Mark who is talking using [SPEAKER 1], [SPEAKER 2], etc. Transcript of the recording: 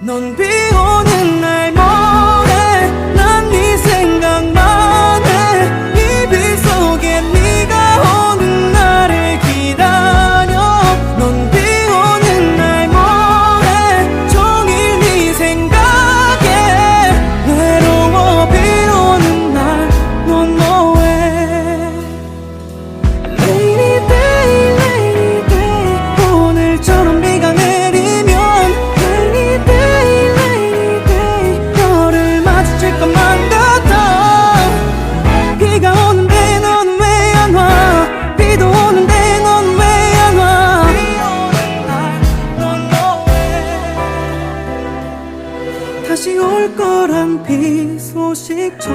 [SPEAKER 1] 넌 비오는 다시 올 거란 비소식처럼